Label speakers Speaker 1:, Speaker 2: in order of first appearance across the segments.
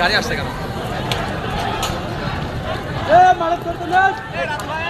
Speaker 1: গাড়ি আসছে কেন
Speaker 2: দিচ্ছ কেন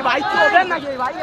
Speaker 2: ভাই কি নাকি ভাই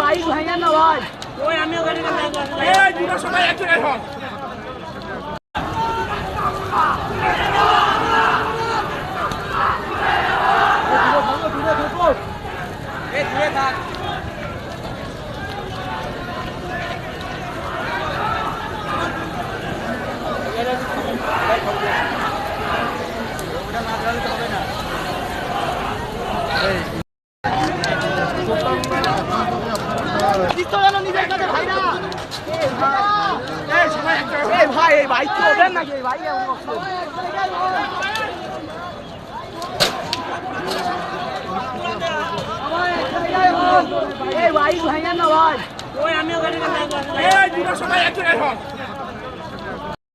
Speaker 2: ভাই ভাইয়া না ভাই।
Speaker 3: এই দুটো সবাই এক হন
Speaker 2: দিচ্ছ কেন নিজের কাছে ভাইরা
Speaker 3: এই সবাই এক জায়গায়
Speaker 2: এই ভাই এই ভাই কি ওদের নাকি ভাই? এই ভাই ভাইয়া না ভাই
Speaker 3: এই দুটো সবাই এক জায়গায় হন